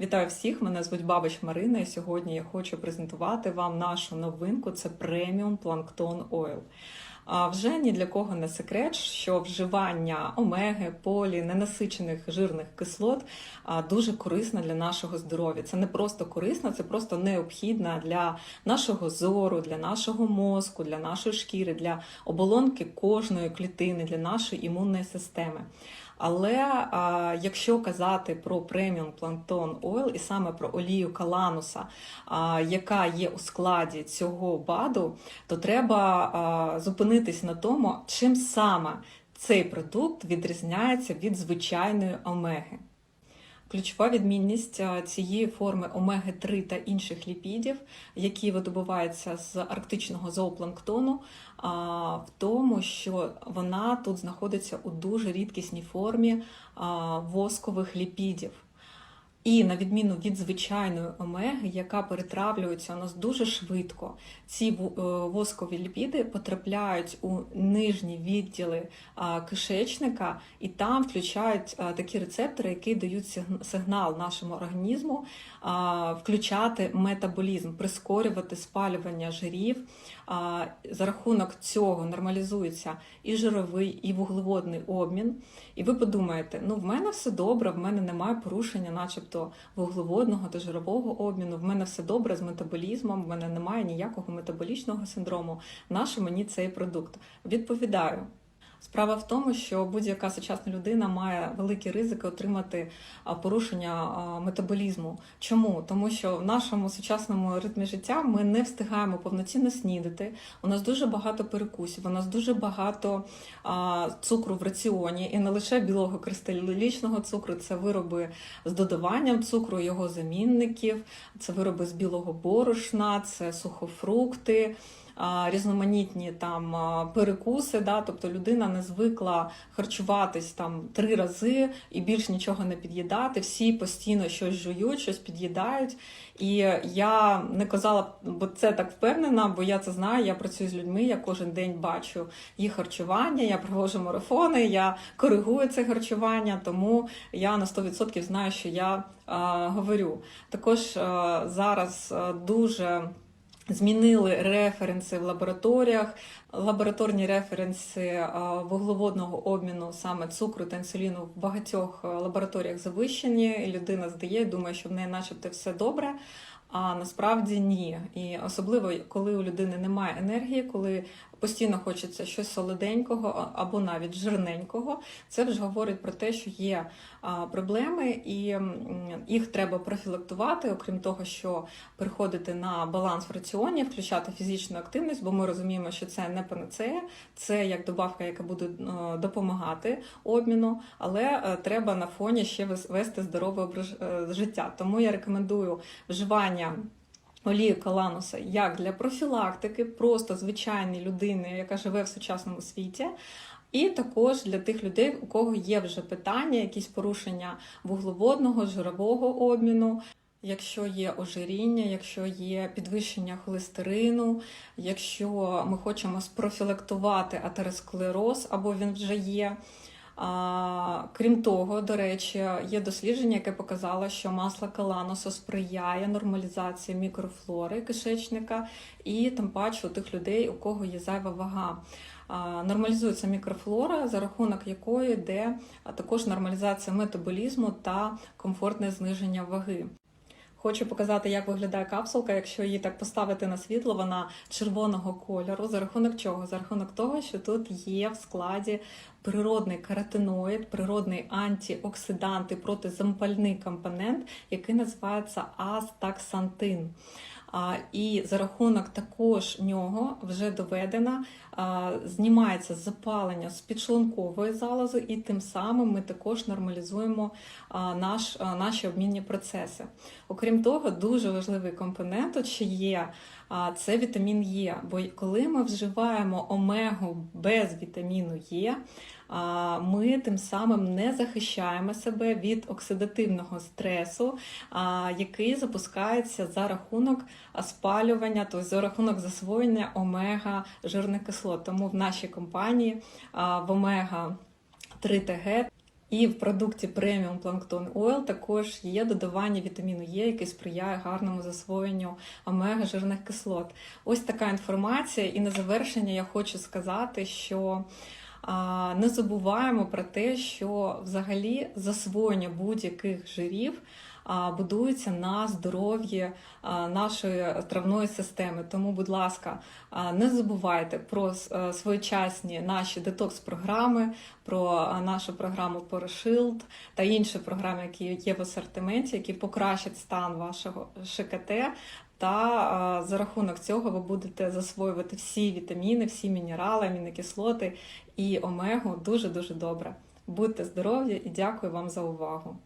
Вітаю всіх! Мене звуть Бабич Марина, і сьогодні я хочу презентувати вам нашу новинку: це преміум планктон ойл. А вже ні для кого не секрет, що вживання омеги, полі, ненасичених жирних кислот дуже корисно для нашого здоров'я. Це не просто корисно, це просто необхідно для нашого зору, для нашого мозку, для нашої шкіри, для оболонки кожної клітини, для нашої імунної системи. Але а, якщо казати про преміум плантон ойл і саме про олію калануса, а, яка є у складі цього БАДу, то треба а, зупинитись на тому, чим саме цей продукт відрізняється від звичайної омеги. Ключова відмінність цієї форми омеги 3 та інших ліпідів, які видобуваються з арктичного зоопланктону, в тому, що вона тут знаходиться у дуже рідкісній формі воскових ліпідів. І на відміну від звичайної омеги, яка перетравлюється у нас дуже швидко, ці е, воскові ліпіди потрапляють у нижні відділи кишечника, і там включають такі рецептори, які дають сигнал нашому організму включати метаболізм, прискорювати спалювання жирів. За рахунок цього нормалізується і жировий, і вуглеводний обмін. І ви подумаєте, ну в мене все добре, в мене немає порушення, начебто вуглеводного та жирового обміну. В мене все добре з метаболізмом, в мене немає ніякого метаболічного синдрому. Наше мені цей продукт? Відповідаю. Справа в тому, що будь-яка сучасна людина має великі ризики отримати порушення метаболізму. Чому? Тому що в нашому сучасному ритмі життя ми не встигаємо повноцінно снідати. У нас дуже багато перекусів, у нас дуже багато цукру в раціоні, і не лише білого кристалічного цукру, це вироби з додаванням цукру, його замінників, це вироби з білого борошна, це сухофрукти. Різноманітні там перекуси, да, тобто людина не звикла харчуватись там три рази і більш нічого не під'їдати. Всі постійно щось жують, щось під'їдають. І я не казала, бо це так впевнена, бо я це знаю. Я працюю з людьми, я кожен день бачу їх харчування, я проводжу марафони, я коригую це харчування, тому я на 100% знаю, що я говорю. Також зараз дуже. Змінили референси в лабораторіях, лабораторні референси а, вуглеводного обміну саме цукру та інсуліну в багатьох лабораторіях завищені. Людина здає, думає, що в неї, начебто, все добре. А насправді ні. І особливо коли у людини немає енергії, коли постійно хочеться щось солоденького або навіть жирненького, це вже говорить про те, що є проблеми, і їх треба профілактувати, окрім того, що переходити на баланс в раціоні, включати фізичну активність, бо ми розуміємо, що це не панацея, це як добавка, яка буде е, допомагати обміну, але е, треба на фоні ще вести здорове образ е, життя. Тому я рекомендую вживання. Олію калануса як для профілактики, просто звичайної людини, яка живе в сучасному світі, і також для тих людей, у кого є вже питання, якісь порушення вуглеводного, жирового обміну. Якщо є ожиріння, якщо є підвищення холестерину, якщо ми хочемо спрофілактувати атеросклероз або він вже є. Крім того, до речі, є дослідження, яке показало, що масло каланосу сприяє нормалізації мікрофлори кишечника і тим паче у тих людей, у кого є зайва вага. Нормалізується мікрофлора, за рахунок якої йде також нормалізація метаболізму та комфортне зниження ваги. Хочу показати, як виглядає капсулка. Якщо її так поставити на світло, вона червоного кольору. За рахунок чого? За рахунок того, що тут є в складі природний каротиноїд, природний антиоксидант і протизампальний компонент, який називається астаксантин. І за рахунок також нього вже доведено, знімається запалення з підшлункової залози, і тим самим ми також нормалізуємо наш, наші обмінні процеси. Окрім того, дуже важливий компонент, от є це вітамін Е. Бо коли ми вживаємо омегу без вітаміну Е, ми тим самим не захищаємо себе від оксидативного стресу, який запускається за рахунок спалювання, тобто за рахунок засвоєння омега жирних кислот. Тому в нашій компанії в омега 3 ТГ І в продукті Premium Plankton Oil також є додавання вітаміну Е, який сприяє гарному засвоєнню омега жирних кислот. Ось така інформація. І на завершення я хочу сказати, що не забуваємо про те, що взагалі засвоєння будь-яких жирів будується на здоров'ї нашої травної системи. Тому, будь ласка, не забувайте про е, своєчасні наші детокс-програми, про нашу програму PoroShield та інші програми, які є в асортименті, які покращать стан вашого ШКТ. Та за рахунок цього ви будете засвоювати всі вітаміни, всі мінерали, амінокислоти і омегу дуже дуже добре. Будьте здорові і дякую вам за увагу.